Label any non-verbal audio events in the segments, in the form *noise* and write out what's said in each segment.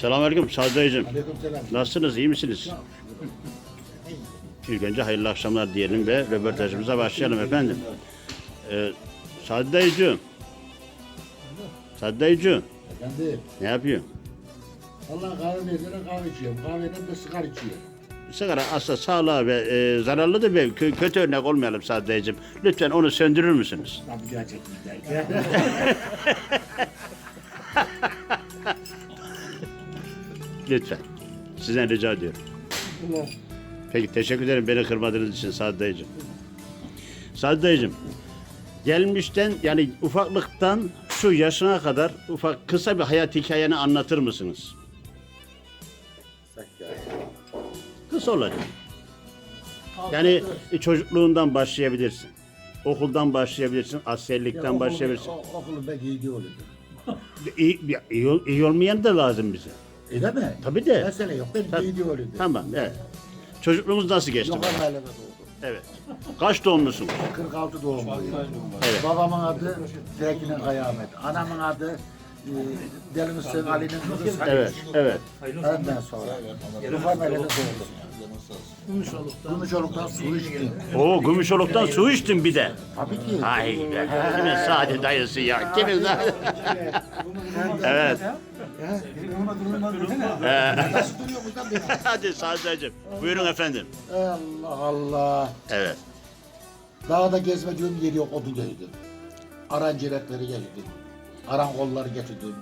Selamünaleyküm Sadi. Aleykümselam. Nasılsınız? iyi misiniz? İlk önce hayırlı akşamlar diyelim ve röportajımıza başlayalım efendim. Ee, Sadi dayıcığım. Sadi dayıcığım. Efendim, Ne yapıyor? Allah kahve verdiğine kahve içiyorum. Kahveden de sigara içiyorum. Sigara aslında sağlığa ve e, zararlıdır ve kö- kötü örnek olmayalım Sadi dayıcığım. Lütfen onu söndürür müsünüz? Tabii gerçekten. *laughs* Lütfen. Sizden rica ediyorum. Peki teşekkür ederim beni kırmadığınız için Sadi dayıcığım. Sadi dayıcığım. Gelmişten yani ufaklıktan şu yaşına kadar ufak kısa bir hayat hikayeni anlatır mısınız? Kısa olacak. Yani çocukluğundan başlayabilirsin. Okuldan başlayabilirsin, askerlikten başlayabilirsin. Okulun belki iyi olurdu. İyi, iyi, iyi olmayan da lazım bize. Öyle mi? Tabii de. Mesele yok. Belki Tabii. iyi olurdu. Tamam, evet. Çocukluğumuz nasıl geçti? Yok mahallede doğdum. Evet. Kaç doğumlusun? 46 doğumluyum. Evet. Babamın adı Zeki'nin Kıyamet. Anamın adı e, Deli Mustafa Ali'nin kızı Salih. Evet, evet. Ondan sonra Rıfat doğdum. Gümüşoluk'tan su içtim. Oo, Gümüşoluk'tan su içtin bir de. Tabii ki. Ay be, kimin sade dayısı ya, kimin sade... evet. Hadi Sadece buyurun efendim. Allah Allah. Evet. Dağda gezmediğim yeri yok odun gezdim. Aranceletleri gezdim. Aran kolları getirdim.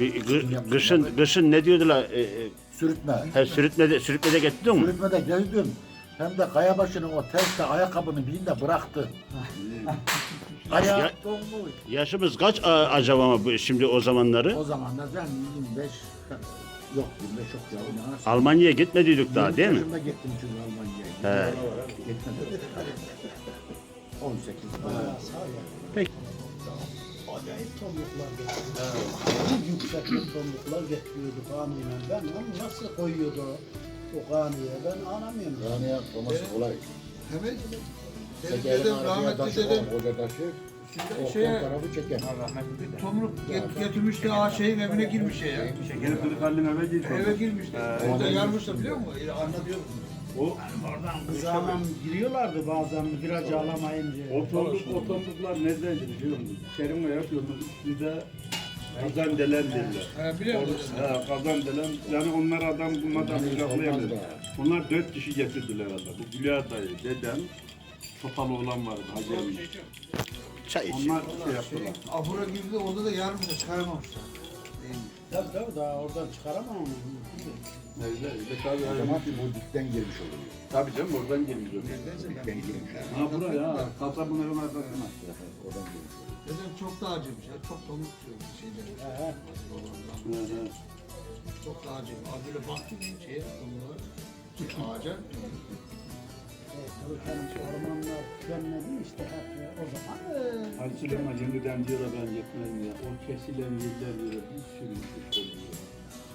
Bir, gı- kışın, kışın ne diyordular? Ee, e, Sürütme. he, sürütmede, sürütmede getirdin mi? Sürütmede gezdim. Hem de kaya başının o terste ayakkabının birinde bıraktı. *laughs* Ya- Ayağı donmuş. Yaşımız kaç a- acaba ama bu, şimdi o zamanları? O zamanlar ben 25 yok 25 yok ya. nasıl? Almanya'ya gitmediydik daha değil mi? yaşında gittim çünkü Almanya'ya. He. Gitmedim. *laughs* 18. Peki. Acayip tomruklar getiriyordu. Çok yüksek tomruklar getiriyordu kanıyla. Ben onu nasıl koyuyordu o kanıya ben anlamıyorum. Yani yapması kolay. Evet. Benim Tekerin dedem arkaya rahmetli taşı dedem koca taşı. O şeye tarafı çeker. bir tomruk get, getirmiş de ağa şeyin evine girmiş ya. Eve girmiş de. Orada yarmışlar biliyor musun? Ya Anlatıyorum. Kızağına giriyorlardı bazen viraj alamayınca. Otonduk, otonduklar neredendi biliyor musun? Kerim'le yapıyorduk üstünde kazan delen derler. Ha, biliyor musun? Ha, kazan delen, yani onlar adam bunlardan kucaklayamadı. Bunlar dört kişi getirdiler adamı. Güler dayı, dedem, Topalı olan vardı Hacı Emin. Çay iç. Onlar şey yaptılar. Ahura girdi orada da yarmışlar çıkaramamışlar. Tabii tabii daha oradan çıkaramam onu. Öyle, öyle tabii. O zaman bu dipten girmiş oluyor. Tabii canım oradan girmiş o. Dipten girmiş. Ha buraya kasabın evin arkasına. Oradan girmiş oluyor. Dedem çok daha acımış ya. Çok tomruk diyordu şeyleri. Hı hı. Çok daha acıyım. Abi böyle baktım şeye tomruğa. Şey, ağaca. Evet, Türkan'ın ormanlar tükenmedi işte hep o zaman. e, Hacı Süleyman şimdiden diyorlar ben yetmez ya. O kesilen yerler diyor bir sürü kuş oluyor.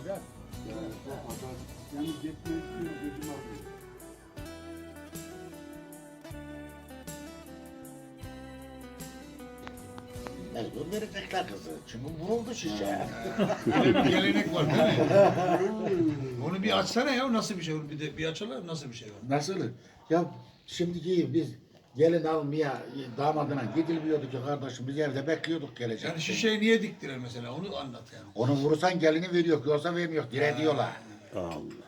Bırak. Yani o kadar, yani yetmez diyor gözüm ağrıyor. Mecbur verecekler kızı. Çünkü vuruldu şişe. Böyle bir gelenek var değil mi? *laughs* Onu bir açsana ya nasıl bir şey? Onu bir de bir açalım nasıl bir şey var? Nasıl? Ya şimdiki biz gelin almaya damadına gidilmiyordu ki kardeşim. Biz evde bekliyorduk gelecek. Yani şişeyi niye diktiler mesela onu anlat yani. Onu vurursan gelini veriyor, yoksa vermiyor. Dire diyorlar. Allah.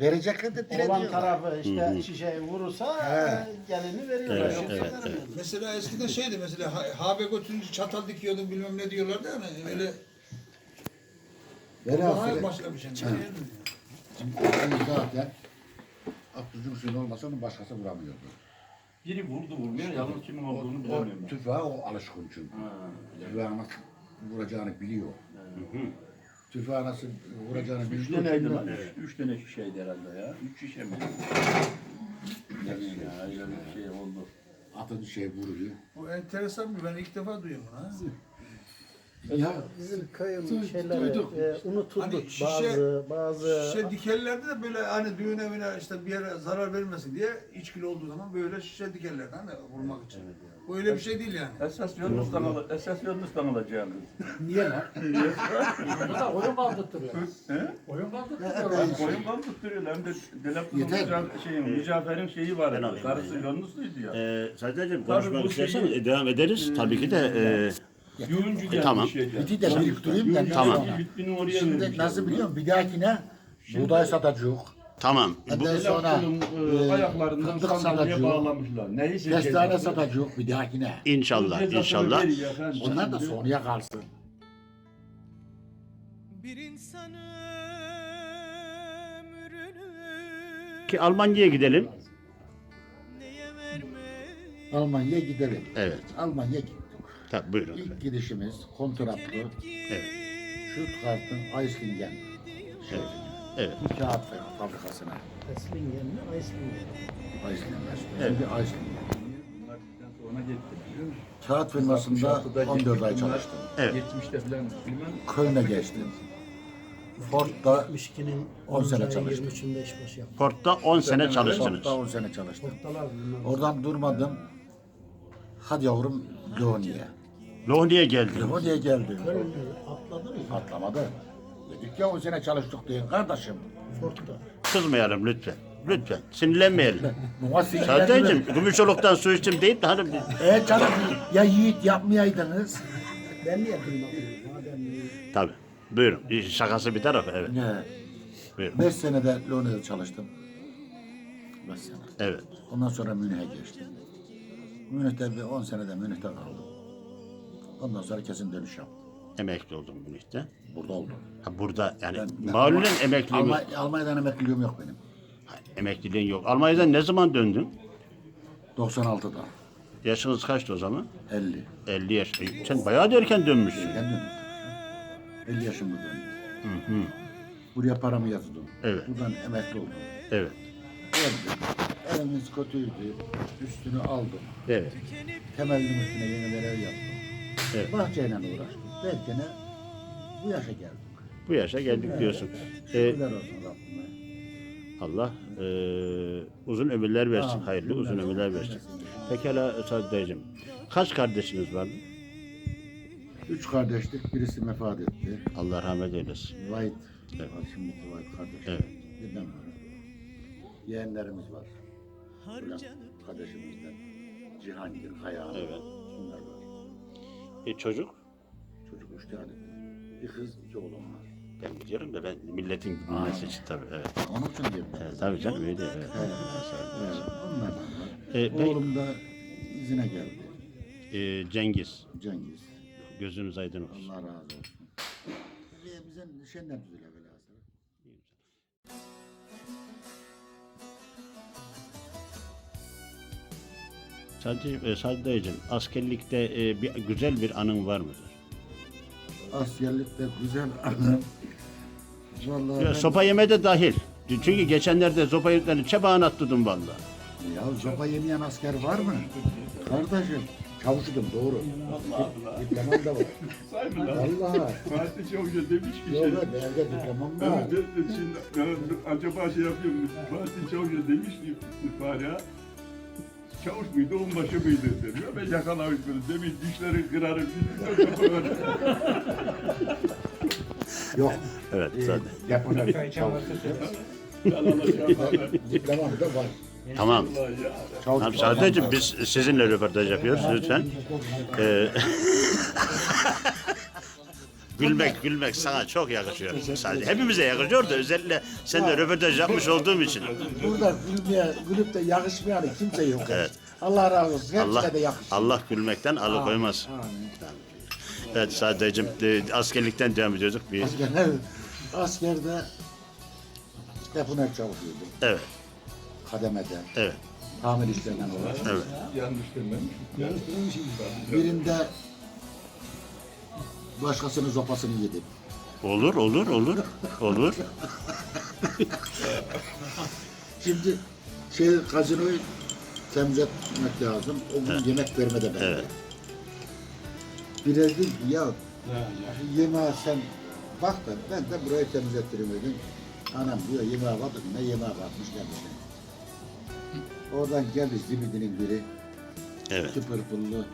Verecekler de Olan diyorlar. tarafı işte şişeyi vurursa e, gelini veriyorlar. Evet, Yoksa evet, vermiyorlar. Mesela eskiden şeydi mesela ha- habe götürünce çatal dikiyordun bilmem ne diyorlardı hani öyle Velhasıl başlamış yani. ben zaten Abdülcüm suyun olmasa onun başkası vuramıyordu. Biri vurdu vurmuyor, yalnız kimin olduğunu O bilemiyorum ben. tüfeğe o alışkın çünkü. Ha, Tüfeğe nasıl vuracağını biliyor. Tüfeğe nasıl vuracağını Üç biliyor. taneydi Şimdi- lan. Üç, üç tane şişeydi herhalde ya. Üç şişe mi? Bileyim ya, öyle bir şey oldu. Atın şey vuruyor. Bu enteresan bir ben ilk defa duyuyorum bunu ha. Ya Bizim köyün şeyleri e, unutulduk Hani şişe- bazı bazı Şişe dikerlerdi de böyle hani düğün evine işte bir yere zarar vermesin diye içkili olduğu zaman böyle şişe dikerlerdi hani vurmak için. Bu öyle bir şey değil yani. Esas Yunus'tan, al esas Yunus'tan alacaksınız. Niye lan? Bu da oyun kaldırtırıyor. He? Oyun kaldırtırıyor. Kan tutturuyor hem de müca- şeyin, Mücafer'in şeyi var. Ben alayım Karısı. Yunus'luydu ya. Ee, Sadece Tabii konuşmak bu istersen şeyi- e, devam ederiz. Tabii ki de e, Yuyuncu gelmiş. tamam. Bir de biriktireyim de Tamam. Şimdi nasıl biliyor musun? Bir dahakine buğday satacak. Tamam. Bu, Ondan sonra Delep'in e, ayaklarından fındık sandalyeye satacak. bağlamışlar. Neyi Kestane seçecekler? satacak bir dahakine. inşallah, Cezasını inşallah. veriyor efendim. Onlar da sonraya kalsın. Bir insan ömrünü Ki Almanya'ya gidelim. neye vermek Almanya'ya gidelim. Evet. Almanya'ya gittik. Tabii buyurun. İlk gidişimiz kontratlı. Evet. Stuttgart'ın Eislingen Evet. Evet. bir kağıt fabrikasına. Eslingen mi? Eslingen. Eislingen. Evet. Şimdi Eislingen. Bunlar bizden sonra gitti. biliyor musun? Kağıt firmasında 66'da 14 ay çalıştım. Evet. 70'te falan bilmem. Köln'e geçtim. Ford'da 62'nin 10 sene 10 çalıştım. 23'ünde iş başı yaptım. Port'ta 10 sene çalıştınız. Ford'da 10 sene çalıştım. Oradan durmadım. Hadi yavrum Loni'ye. Lohni'ye geldim. Loni'ye geldim. Atladı mı? Atlamadı. Ya 10 sene çalıştık diye kardeşim. Fort'ta. Kızmayalım lütfen. Lütfen. Sinirlenmeyelim. *laughs* Buna sinirlendim. Sadece'cim Gümüşoluk'tan su içtim deyip de hani E canım ya yiğit yapmayaydınız. Ben duymadım? Madem Tabii. Buyurun. İşin Şakası bir tarafa. Evet. Ne? Buyurun. 5 senede Loni'de çalıştım. 5 sene. Evet. Ondan sonra Münih'e geçtim. Münih'te bir 10 senede Münih'te kaldım. Ondan sonra kesin dönüş yaptım. Emekli oldum Münih'te. Burada oldum. Ha burada yani Ben- malulen emekliliğim yok. Almanya, Almanya'dan emekliliğim yok benim. Ha, Emekliliğin yok. Almanya'dan ne zaman döndün? 96'da. Yaşınız kaçtı o zaman? 50. 50 yaş. E, Sen bayağı da erken dönmüşsün. Ben döndüm. 50 yaşımda döndüm. Buraya paramı yazdım. Evet. Buradan emekli oldum. Evet. Geldim. Evimiz kötüydü. Üstünü aldım. Evet. Temelinin üstüne yeniler ev yaptım. Evet. Bahçeyle uğraştım. Derken bu yaşa geldim. Bu yaşa geldik diyorsun. E, Şükürler olsun Rabbime. Allah e, uzun ömürler versin. Amin. Hayırlı uzun ömürler versin. Pekala Sadık dayıcım. Kaç kardeşiniz var? Üç kardeşlik, birisi vefat etti. Allah rahmet eylesin. White, Evet. var şimdiki White kardeş. Evet. Ben varım. Yeğenlerimiz var. Bülent kardeşimizden. Cihangir, Kaya. Evet. Bunlar var. E, çocuk? Çocuk üç tane. Bir kız, iki oğlum var. Ben biliyorum da ben milletin bilmesi için tabii. Evet. Onun için diyorum. Evet, tabii canım öyle. Evet. Evet, onlar da var. E, peki- Oğlum da izine geldi. E, Cengiz. Cengiz. Gözünüz aydın olsun. Allah razı olsun. Ee, Bizim şenden düzüle velhasıl. Sadece e, askerlikte e, bir güzel bir anın var mıdır? Askerlikte güzel. *laughs* Vallahi Ya, ben- sopa yeme de dahil. Çünkü geçenlerde sopa yemeklerini çebağına attırdım valla. Ya sopa yemeyen asker var mı? Kardeşim. Çavuşudum doğru. Diplomam da var. *laughs* Saymıyorlar. Vallahi. Fatih Çavuş'a demiş ki Yok şey. be evde diplomam Ben var. de, de şimdi ben acaba şey yapıyorum. Fatih Çavuş'a demiş ki Fahriye Çavuş muydu, onbaşı mıydı demiş. Ben yakalamış bunu. Demiş dişleri kırarım. Yok. Evet E, zaten. depoda çavuşudum. Diplomam da var. Tamam. Tamam Sadık'cığım biz sizinle röportaj yapıyoruz lütfen. Ee, *laughs* gülmek gülmek sana çok yakışıyor. Sadece hepimize yakışıyor da özellikle seninle röportaj yapmış olduğum için. Burada gülmeye, gülüp de yakışmayan kimse yok. Evet. Allah razı olsun. Hepsine Allah de yakışır. Allah gülmekten alıkoymaz. Amin. Evet Sadık'cığım e, askerlikten devam ediyorduk. Bir, Askerler, askerde deponer çalışıyordum. evet, Kademede. evet, Tamir işlerinden uğraştım. evet. Birinde başkasının sopasını yedim. Olur, olur, olur, olur. Şimdi şey gazinoyu temiz etmek lazım. O gün yemek vermede ben. Evet. Bir dedim ki ya yemeğe sen bak da ben de burayı temiz ettireyim dedim. Anam diyor yemeğe baktık ne yemeğe bakmış gelmiş. Oradan geldi zibidinin biri. Evet. İki pırpırlı.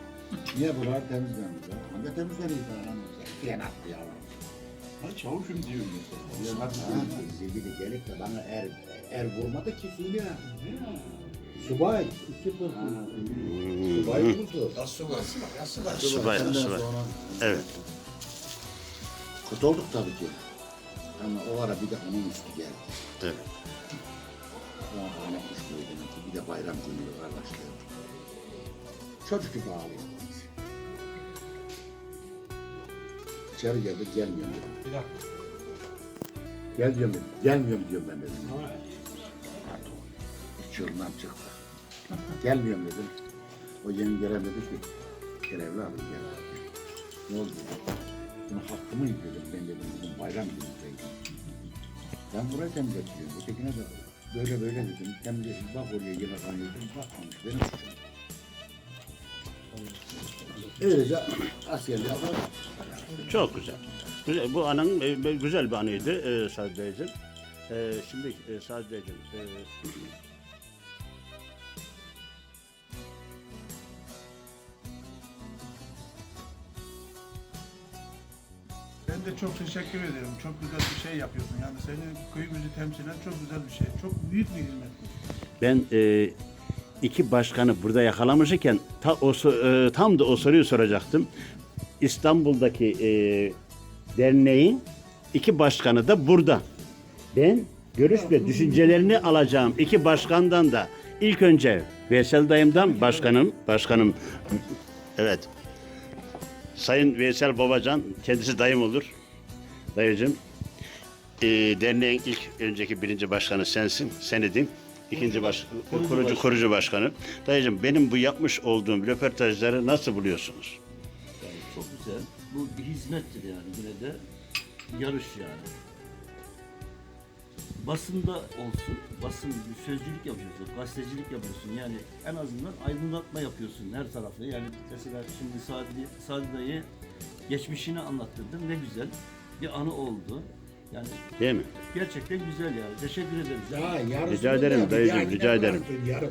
Niye buralar temizlenmiş ya? Hangi temizleniyor falan? Diyen attı ya. Ha çavuşum diyor mesela. Ha, zibidi gelip de bana er, er vurmadı ki Süleyman. Subay. İki pırpırlı. Subay. Nasıl var? Nasıl var? Subay, subay. sonra Evet. Kurtulduk tabii ki. Ama o ara bir de onun üstü geldi. Evet. Bir de bayram günü kardeşler. Çocuk gibi ağlıyor. İçeri geldi gelmiyorum dedim. Bir dakika. Gel diyorum dedim. Gelmiyorum diyorum ben dedim. Üç yılından çıktı. Gelmiyorum dedim. O yeni gelen dedi ki görevli abi gel. Ne oldu. Bunun hakkı mı dedim. Ben dedim bugün bayram günündeydi. Ben burayı temizletiyorum. Ötekine de böyle böyle dedim. Temizledim. Bak oraya yemek anıyordum. Bakmamış. Benim suçum. Öylece askerliğe bak. Çok güzel. Güzel, Bu anın e, güzel bir anıydı e, Sadi Beyciğim. E, şimdi e, Sadi Beyciğim, e, Ben de çok teşekkür ederim. Çok güzel bir şey yapıyorsun. Yani senin köyümüzü temsilen çok güzel bir şey. Çok büyük bir hizmet. ben e, iki başkanı burada yakalamışken ta, o, so- e, tam da o soruyu soracaktım. İstanbul'daki e, derneğin iki başkanı da burada. Ben görüş ve düşüncelerini alacağım iki başkandan da ilk önce Veysel dayımdan başkanım, başkanım evet Sayın Veysel Babacan kendisi dayım olur. Dayıcım e, derneğin ilk önceki birinci başkanı sensin, sen idin. İkinci baş, kurucu, kurucu, başkanı. Dayıcım benim bu yapmış olduğum röportajları nasıl buluyorsunuz? Bu bir hizmettir yani. Yine de yarış yani. Basında olsun, basın sözcülük yapıyorsun, gazetecilik yapıyorsun. Yani en azından aydınlatma yapıyorsun her tarafı. Yani mesela şimdi Sadi, Sadi dayı geçmişini anlattırdın. Ne güzel bir anı oldu. Yani Değil mi? gerçekten güzel yani. Teşekkür ederiz. Rica ederim dayıcım, rica ederim.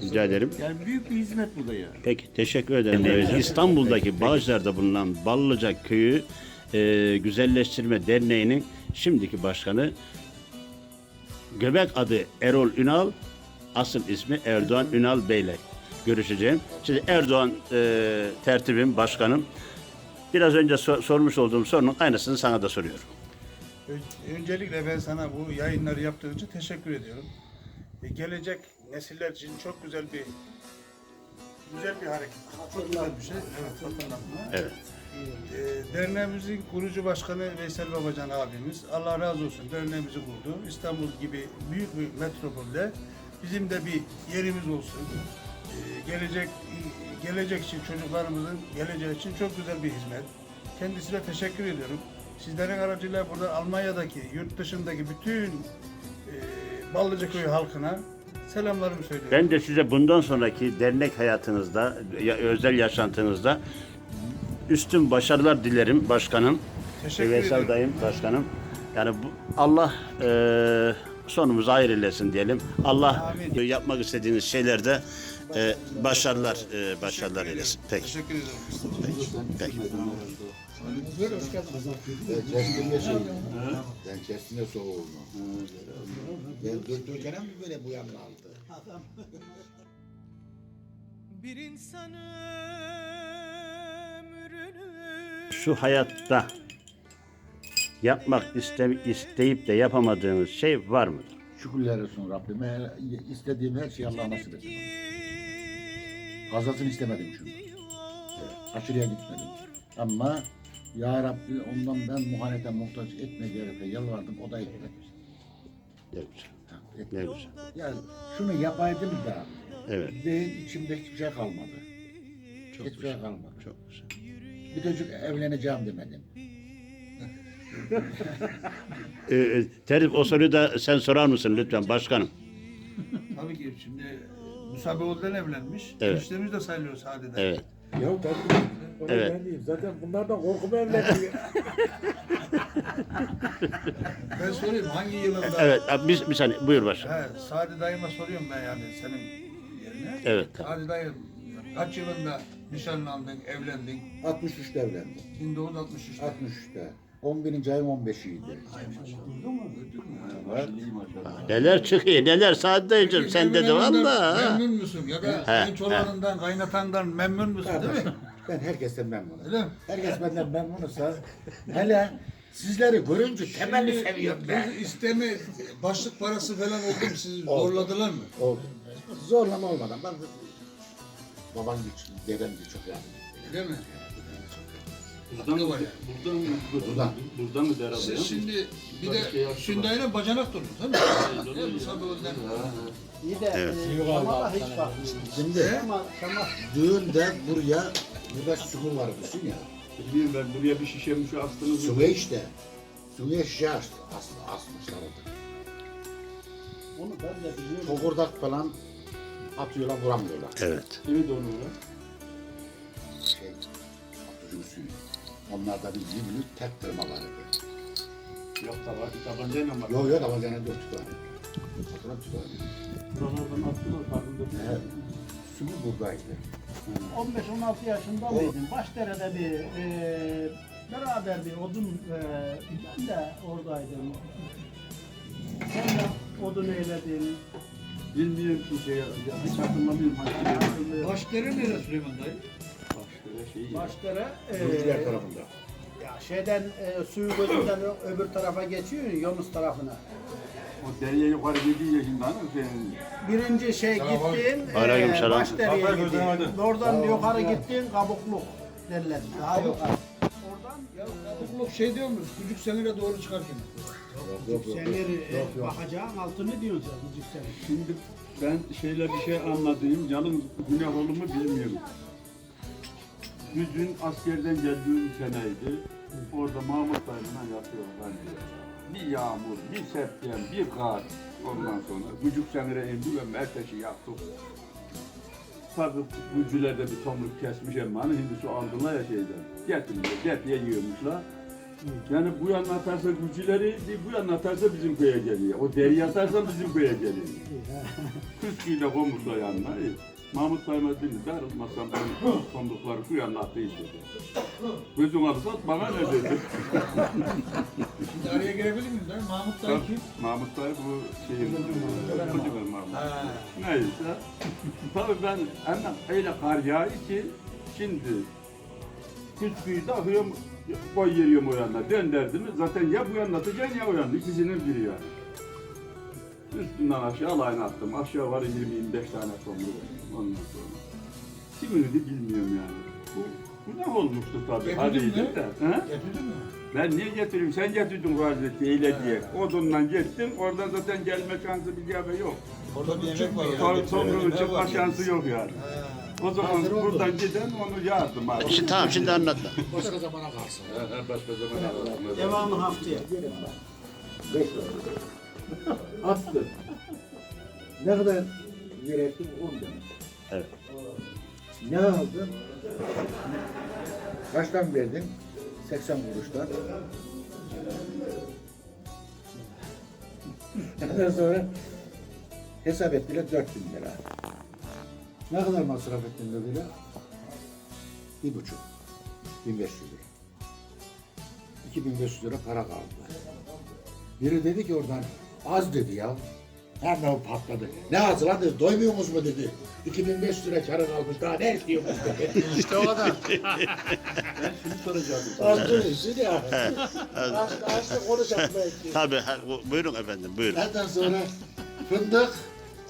Rica ederim. Yani büyük bir hizmet bu da yani. Peki teşekkür ederim. dayıcım. İstanbul'daki Bağcılar'da bulunan Ballıca Köyü e, Güzelleştirme Derneği'nin şimdiki başkanı Göbek adı Erol Ünal, asıl ismi Erdoğan Ünal Bey'le görüşeceğim. Şimdi Erdoğan e, tertibim, başkanım. Biraz önce so- sormuş olduğum sorunun aynısını sana da soruyorum. Öncelikle ben sana bu yayınları yaptığın için teşekkür ediyorum. E, gelecek nesiller için çok güzel bir güzel bir hareket. Çok güzel bir şey. Evet, fotoğrafına. Evet. E, derneğimizin kurucu başkanı Veysel Babacan abimiz. Allah razı olsun derneğimizi kurdu. İstanbul gibi büyük bir metropolde bizim de bir yerimiz olsun. E, gelecek gelecek için çocuklarımızın geleceği için çok güzel bir hizmet. Kendisine teşekkür ediyorum. Sizlerin aracıyla burada Almanya'daki, yurt dışındaki bütün e, Ballıca Köyü halkına selamlarımı söylüyorum. Ben de size bundan sonraki dernek hayatınızda, ya- özel yaşantınızda üstün başarılar dilerim başkanım. Teşekkür Veysel ederim. dayım başkanım. Yani bu, Allah eee sonumuzu hayır eylesin diyelim. Allah Amin. yapmak istediğiniz şeylerde eee, başarılar eee, başarılar eylesin. Peki. Teşekkür ederim. Peki. Ben kestimde şey. Ben kestimde soğuğum. Ben durdurken mi böyle bu yanına aldı? Bir insan ömrünü Şu hayatta yapmak iste, isteyip de yapamadığınız şey var mıdır? Şükürler olsun Rabbime. İstediğim her şeyi Allah nasip etsin. Fazlasını istemedim çünkü. Aşırıya gitmedim. Ama Ya Rabbi ondan ben muhanete muhtaç etme diye yalvardım. O da etmedi. Ne güzel. Ha, Ne güzel. Yani şunu yapaydım da Evet. benim içimde hiçbir şey kalmadı. Çok hiçbir güzel. şey kalmadı. Çok güzel. Bir çocuk evleneceğim demedim. *laughs* Ee, Tertip o soruyu da sen sorar mısın lütfen başkanım? Tabii ki şimdi Musabeoğlu'dan evlenmiş. Evet. Eniştemiz de sayılıyor Sade'den. Evet. Ya tabii. Onu Evet. ben diyeyim. Zaten bunlardan korkumu evleniyor. *laughs* Ben sorayım hangi yılında? Evet. abi Biz bir saniye buyur başkanım. He, Sadi dayıma soruyorum ben yani senin yerine. Evet. Sadi dayı Kaç yılında nişanlandın, evlendin? 63'te evlendim. 1963'te. 63'te. 11. ayın 15'iydi. Evet. Neler çıkıyor neler Sadi dayıcım sende de valla. ha. Memnun musun? Ya da He, kayınçolarından, kaynatandan memnun musun değil mi? Ben herkesten memnunum. Öyle mi? Herkes benden memnunsa hele sizleri görünce temelli seviyorum ben. bu isteme başlık parası falan oldu mu? Sizi zorladılar mı? Oldu. Zorlama olmadan ben babam güç, dedem de çok yardım etti. Değil mi? Buradan, var yani. buradan, Buradan. buradan mı der Siz şimdi bir de. Sündayla bacanak duruyorsunuz değil mi? Değil mi? Sabah öğlen. İyi de Evet. e, Kemal'a hiç bakmıyorum. Şimdi Kemal, Kemal düğünde buraya burada sumu var düşün ya. Bilmiyorum ben buraya bir şişemiş astınız. Suya işte. Suya şişe açtı. As, asmışlar orada. onu ben de biliyorum. Tokurdak falan atıyorlar vuramıyorlar. Evet. Kimi donuyorlar? Şey, atıcı suyu. Onlarda bir yivli tek tırma vardı. Yok da var. Tabancayla mı? Yok yok gene dört tane. Fotoğraf tutardı. Buralardan attılar. Karnında Evet. Sumu buradaydı. 15-16 yaşında mıydın? Başdere'de bir e, beraber bir odun e, ben de oradaydım. Sen de odun eyledin. Bilmiyorum ki şey ya. Hiç hatırlamıyorum. Hangi Başları nerede Süleyman dayı? Başka şey ya. Başdere Gürcüler e, tarafında. ya şeyden e, suyu gözünden öbür tarafa geçiyor Yunus tarafına. O dereye yukarı gidiyor şimdi hanım senin. Birinci şey gittin, Aleyküm e, selam. Başdere'ye Kafayı gittin. gözlemedin. Oradan yukarı gittin, kabukluk derler. Daha yukarı. Oradan Ya kabukluk şey diyor mu? Küçük senire doğru çıkarken. Yok yok. senleri e, bakacağın altını diyorsun sen, küçük senir. Şimdi ben şeyle bir şey anladığım, canım günah olur mu bilmiyorum. Güzün askerden geldiğim seneydi. Orada Mahmut Dayı'na yatıyor ben diyor. Bir yağmur, bir septem, bir kar. Ondan sonra Gücük senire indi ve erteşi yaptık. Tabii gücülerde bir tomruk kesmiş ama hani hindi su aldılar ya şeyden. Getirmiş, depiye yiyormuşlar. Yani bu yana atarsa gücüleri, bu yana atarsa bizim köye geliyor. O deri atarsa bizim köye geliyor. Küsküyle komutla yanına. Mahmut Dayıma dedi, darılmasam ben kondukları şu yana atayım dedi. Gözün alırsa bana ne dedi. Şimdi araya girebilir miyim dayı? Mahmut dayı kim? Mahmut Dayı bu şeyin, Kocaman Mahmut. Neyse. Tabii ben hemen öyle kar yağıyor ki şimdi küsküyü de akıyorum, koy yeriyorum o yanına. Dönderdi mi zaten ya bu yanına atacaksın ya o yanına. İkisinin biri yani. Üstünden aşağı alayını attım. Aşağı var 20-25 tane tomru ondan sonra. Kimini de bilmiyorum yani. Bu, bu ne olmuştu tabii. Getirdin Hadi mi? de. He? Getirdin mi? Ben niye getireyim? Sen getirdin Gazze'yi eyle diye. Odundan gittin. Oradan zaten gelme şansı bir gibi yok. Orada bir yemek var Sonra sonra çıkma şansı yok yani. O zaman Hazır oldu. buradan giden onu yardım abi. Şimdi, tamam şimdi anlat. *laughs* Başka zamana kalsın. Başka zaman Devamlı haftaya. Beş *laughs* Attı. Ne kadar gerekti? 10 demek. Evet. Ne aldın? Kaçtan verdin? 80 kuruştan. Ondan sonra hesap ettiler 4000 lira. Ne kadar masraf ettin dediler? Bir buçuk. 1500 lira. 2500 lira para kaldı. Biri dedi ki oradan az dedi ya. Hemen patladı. Ne az lan dedi. Doymuyorsunuz mu dedi. 2500 lira karı kalmış. Daha ne istiyorsunuz dedi. *laughs* işte o kadar. Şunu soracaktım. Az dedi ya. Açtı açtı konuşalım belki. *laughs* Tabii ha, bu- buyurun efendim buyurun. Ondan sonra fındık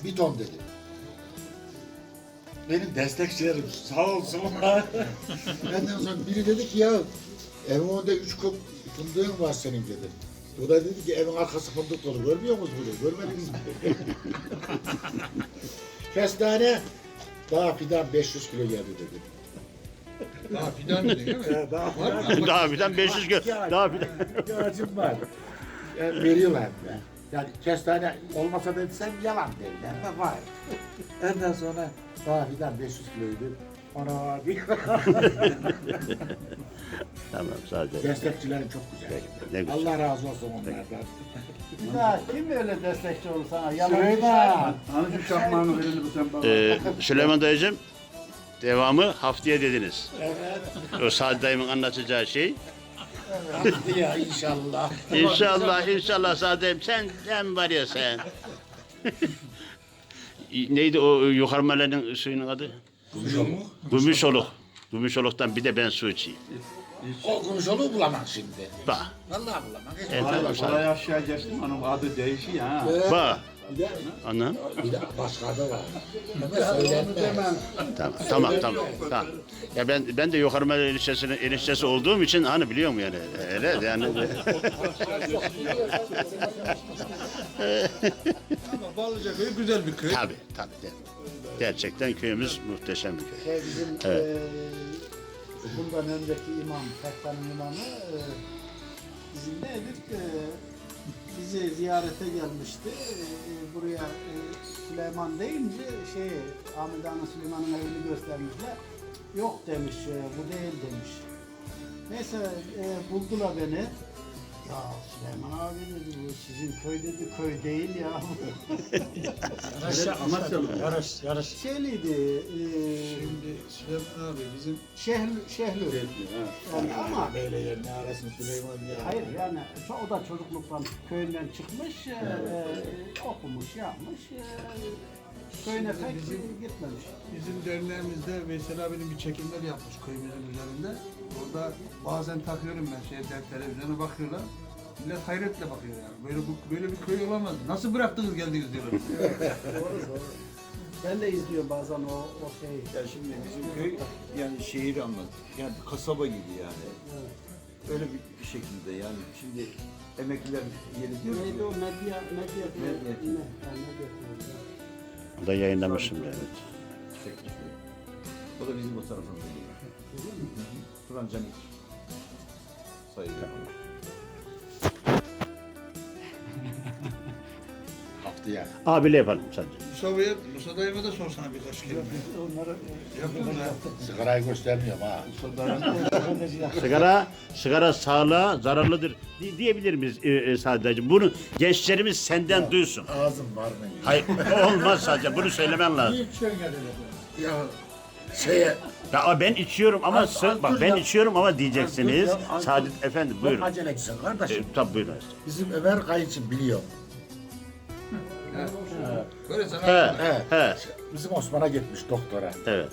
bir ton dedi. Benim destekçilerim sağ olsunlar. *laughs* Ondan sonra biri dedi ki ya evin önünde üç kop fındığın var senin dedi. O da dedi ki evin arkası fındık dolu. Görmüyor musunuz bunu? Görmediniz mi? *laughs* Kestane daha fidan 500 kilo geldi dedi. Daha fidan dedi değil mi? daha mı? daha birden 500 gö daha birden. ihtiyacım var. Yani veriyorlar de. Yani kestane olmasa desem yalan derler de var. Ondan sonra daha fidan 500 kiloydu. Ana bir *laughs* Tamam sadece. destekçilerim çok güzel. Ne güzel. Allah razı olsun onlardan. Daha kim öyle destekçi olur sana? Yalan Süleyman. Hani şu şapmağını verelim sen bana. Ee, Süleyman dayıcım Devamı haftaya dediniz. O Sadi dayımın anlatacağı şey. ya inşallah. İnşallah, inşallah Sadi dayım. Sen, sen var ya sen. *laughs* Neydi o yukarı mahallenin suyunun adı? Gümüşoluk. Gümüşoluk'tan bir de ben su içeyim. O konuşolu bulamaz şimdi. Bak, Vallahi bulamaz. Hiç Evet, bulamaz. Kolay aşağı geçtim onun adı değişiyor ha. bak. Bir de, bir de başka da var. *laughs* Ama söylenmez. Tamam, tamam, tamam. tamam. Ya ben ben de yukarı mahalle eniştesinin eniştesi olduğum için hani biliyorum yani. Öyle yani. *laughs* *laughs* Ama Ballıca köyü güzel bir köy. tabii, tabii. Gerçekten köyümüz muhteşem bir köy. Şey bizim Evet. eee, bundan önceki imam, Fekkan'ın imamı eee, bizim neydik? Eee, bizi ziyarete gelmişti. Eee, buraya eee, Süleyman deyince şey Ahmet Ağa'nın Süleyman'ın evini göstermişler. Yok demiş, eee, bu değil demiş. Neyse eee, buldular beni. Ya Süleyman abi dedi bu sizin köy dedi köy değil ya. *laughs* Yarış, yarış. Şeyliydi, eee Şimdi Süleyman abi bizim Şehl, Şehlül. Yani ama Böyle yerine arasın Süleyman ya. hayır yani o da çocukluktan köyünden çıkmış, e, okumuş, yapmış, e, köyüne pek gitmemiş. bizim derneğimizde Veysel abinin bir çekimler yapmış köyümüzün üzerinde. Orada bazen takıyorum ben şey televizyona bakıyorlar. Millet hayretle bakıyor yani. Böyle bu, böyle bir köy olamaz. Nasıl bıraktınız geldiniz diyorlar. *laughs* Ben de izliyorum bazen o, o şeyi. Ya şimdi bizim köy yani şehir anlat. Yani bir kasaba gibi yani. Öyle bir, bir şekilde yani şimdi emekliler yeri diyor. Neydi o medya, medya, Medya. medya. O da yayınlamışım evet. O da bizim o tarafımızda. Turan Canik. Sayılıyor. Haftaya. Abiyle yapalım sadece. Musa'ya, Musa dayıma da sorsana birkaç kelime. Yapın da. Sigarayı göstermiyorum ha. Sigara, sigara sağlığa zararlıdır di- diyebilir miyiz e, e, dayıcığım? Bunu gençlerimiz senden duysun. Ağzım var mı? Hayır, olmaz sadece. Bunu söylemen lazım. Ya şeye Ya ben içiyorum ama sı- bak ben içiyorum ama diyeceksiniz. Saadet efendim buyurun. acelecisin E, kardeşim. tabii buyurun. Bizim Ömer Kayınç'ın biliyor. Böyle sana He, He. he, Bizim Osman'a gitmiş doktora. evet,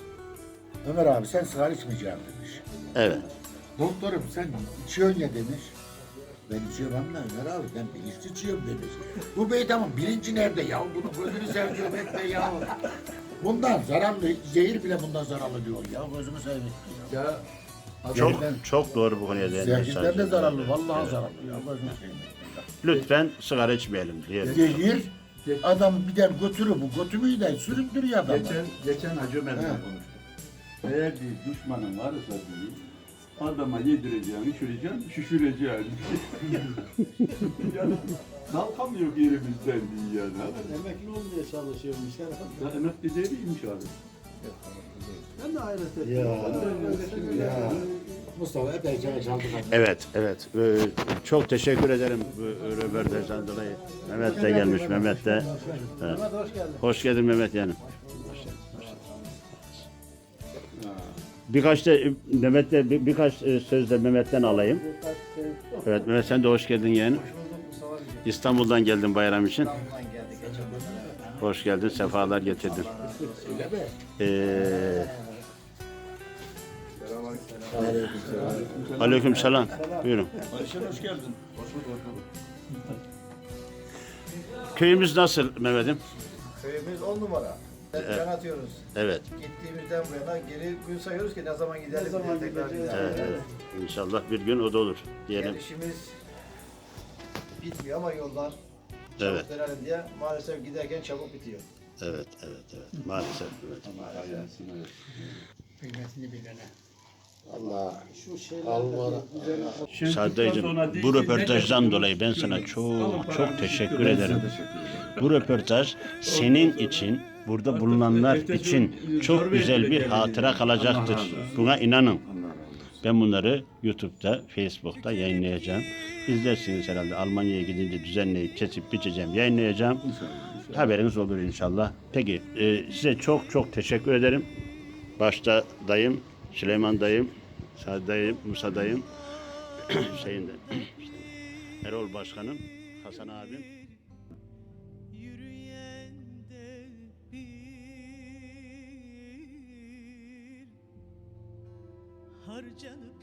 Ömer abi sen sigara içmeyeceksin demiş. evet. Doktorum sen içiyorsun ya demiş. Ben içiyorum ama Ömer abi ben bilinçli içiyorum demiş. Bu bey tamam bilinci nerede ya? Bunu gözünü sevdiğim etme ya. Bundan zararlı, zehir bile bundan zararlı diyor ya. Gözümü seveyim. Ya Çok çok doğru bu konuya değindiniz. Zehirden de zararlı, vallahi zararlı ya. Gözümü seveyim. Lütfen sigara içmeyelim diyelim. Zehir, adam bir der götürür bu götümüyü de süründürüyor adamı. Geçen, geçen Hacı Ömer'le He. konuştuk. Eğer bir düşmanın varsa diye adama yedireceğim, içireceğim, şişireceğim. *laughs* yani kalkamıyor yerimizden diye yani. Emekli olmaya çalışıyormuş herhalde. Ya emekli değilmiş abi. Ben de hayret ettim. Ya, ya. Mustafa epey çay çaldık. Evet, evet. Ee, çok teşekkür ederim bu röportajdan dolayı. Mehmet de gelmiş, Mehmet de. Evet. Mehmet hoş geldin. Hoş geldin Mehmet yani. Birkaç da Mehmet de bir- birkaç e, söz de Mehmet'ten alayım. Şey- Evet Mehmet sen de hoş geldin yeğenim. İstanbul'dan geldin bayram için. Hoş geldin, sefalar getirdin. Ee, aleyküm selam. Buyurun. Ayşen hoş geldin. Köyümüz nasıl Mehmet'im? Köyümüz on numara. Can atıyoruz. Evet, Gittiğimizden bu yana geri gün sayıyoruz ki ne zaman gidelim Ne zaman diye tekrar gidelim. evet, evet. İnşallah bir gün o da olur diyelim. Gelişimiz bitmiyor ama yollar çabuk Evet, dönelim diye maalesef giderken çabuk bitiyor. evet, evet, evet. Maalesef. Evet. Kıymetini bilene. Allah Allah Sadece bu röportajdan dolayı ben sana çok çok teşekkür ederim. Bu röportaj senin için, burada bulunanlar için çok güzel bir hatıra kalacaktır. Buna inanın. Ben bunları YouTube'da, Facebook'ta yayınlayacağım. İzlersiniz herhalde. Almanya'ya gidince düzenleyip, kesip, biçeceğim, yayınlayacağım. Haberiniz olur inşallah. Peki, e, size çok çok teşekkür ederim. Başta dayım, Süleyman dayım, Sadi dayım, Musa dayım, *clears throat* şeyinde, *clears throat* işte, Erol başkanım, Hasan abim. De harcanıp